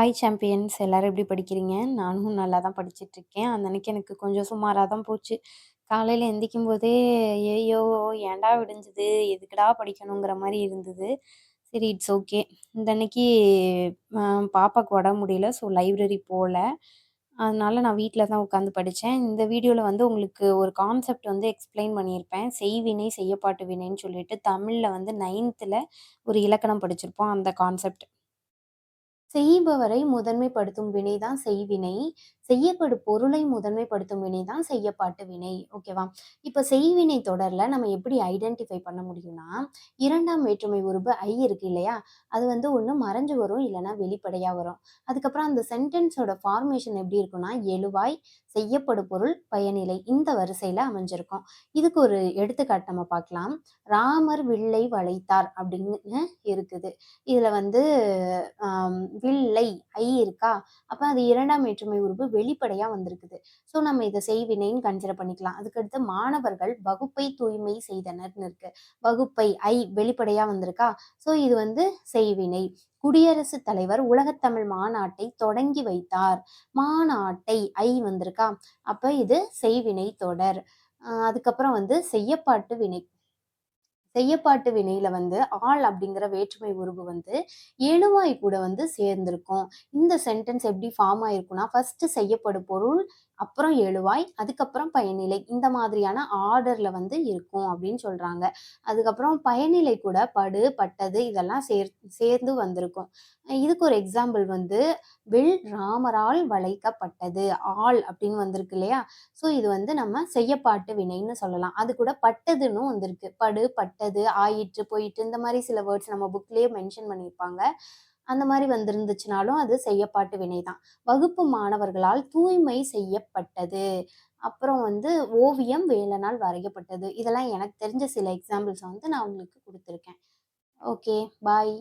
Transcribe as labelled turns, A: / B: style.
A: Hi champions எல்லாரும் எப்படி படிக்கிறீங்க? நானும் நல்லா தான் படிச்சுட்ருக்கேன். அந்த அன்னைக்கு எனக்கு கொஞ்சம் சுமாராக தான் போச்சு. காலையில் எந்திரிக்கும் போதே, "ஐயய்யோ! ஏன்டா விடிஞ்சது? எதுக்குடா படிக்கணுங்கிற" மாதிரி இருந்தது. சரி இட்ஸ் ஓகே. இந்த அன்னைக்கு அ பாப்பாக்கு உடம்பு முடியல. ஸோ லைப்ரரி போகல அதனால நான் வீட்டில் தான் உட்காந்து படித்தேன் இந்த வீடியோவில் வந்து உங்களுக்கு ஒரு கான்செப்ட் வந்து எக்ஸ்ப்ளைன் பண்ணியிருப்பேன். செய்வினை, செய்யப்பாட்டு வினைன்னு சொல்லிட்டு தமிழில் வந்து நைன்த்தில் ஒரு இலக்கணம் படிச்சிருப்போம். அந்த கான்செப்ட். செய்பவரை முதன்மைப்படுத்தும் வினை தான் செய்வினை. செய்யப்படு பொருளை முதன்மைப்படுத்தும் வினை தான் செய்யப்பாட்டு வினை. ஓகேவா? இப்போ செய்வினை தொடரில் நம்ம எப்படி ஐடென்டிஃபை பண்ண முடியும்னா, இரண்டாம் வேற்றுமை உருபு ஐ இருக்கு இல்லையா? அது வந்து ஒன்று மறைஞ்சு வரும், இல்லைன்னா வெளிப்படையாக வரும். அதுக்கப்புறம் அந்த சென்டென்ஸோட ஃபார்மேஷன் எப்படி இருக்குன்னா எழுவாய், செய்யப்படு பொருள், பயனிலை இந்த வரிசையில் அமைஞ்சிருக்கும். இதுக்கு ஒரு எடுத்துக்காட்டு நம்ம பார்க்கலாம். ராமர் வில்லை வளைத்தார் அப்படின்னு இருக்குது. இதில் வந்து வில்லை ஐ இருக்கா? அப்போ அது இரண்டாம் வேற்றுமை உருபு வெளிப்படையா வந்திருக்குது. ஸோ நம்ம இதை செய்வினைன்னு கன்சிடர் பண்ணிக்கலாம். அதுக்கடுத்து மாணவர்கள் வகுப்பை தூய்மை செய்தனர்னு இருக்கு. வகுப்பை ஐ வெளிப்படையா வந்திருக்கா? ஸோ இது வந்து செய்வினை. குடியரசுத் தலைவர் உலகத்தமிழ் மாநாட்டை தொடங்கி வைத்தார். மாநாட்டை ஐ வந்திருக்கா? அப்போ இது செய்வினை தொடர். அதுக்கப்புறம் வந்து செய்யப்பாட்டு வினை. செய்யப்பாட்டு வினையில வந்து ஆள் அப்படிங்கிற வேற்றுமை உருவு வந்து எழுவாய் கூட வந்து சேர்ந்திருக்கும். இந்த சென்டென்ஸ் எப்படி ஃபார்ம் ஆயிருக்கும்னா, ஃபர்ஸ்ட் செய்யப்படும் பொருள், அப்புறம் எழுவாய், அதுக்கப்புறம் பயனிலை. இந்த மாதிரியான ஆர்டர்ல வந்து இருக்கும் அப்படின்னு சொல்றாங்க. அதுக்கப்புறம் பயனிலை கூட படு, பட்டது இதெல்லாம் சேர் சேர்ந்து வந்திருக்கும். இதுக்கு ஒரு எக்ஸாம்பிள் வந்து வில் ராமரால் வளைக்கப்பட்டது. ஆள் அப்படின்னு வந்திருக்கு இல்லையா? ஸோ இது வந்து நம்ம செய்யப்பாட்டு வினைன்னு சொல்லலாம். அது கூட பட்டதுன்னும் வந்திருக்கு. படு, பட்டது, ஆயிற்று, போயிட்டு இந்த மாதிரி சில வேர்ட்ஸ் நம்ம புக்லேயே மென்ஷன் பண்ணியிருப்பாங்க. அந்த மாதிரி வந்திருந்துச்சுனாலும் அது செய்யப்பாட்டு வினை தான். வகுப்பு மாணவர்களால் தூய்மை செய்யப்பட்டது. அப்புறம் வந்து ஓவியம் வேலனால் வரையப்பட்டது. இதெல்லாம் எனக்கு தெரிஞ்ச சில எக்ஸாம்பிள்ஸ் வந்து நான் உங்களுக்கு கொடுத்துருக்கேன் ஓகே. பாய்.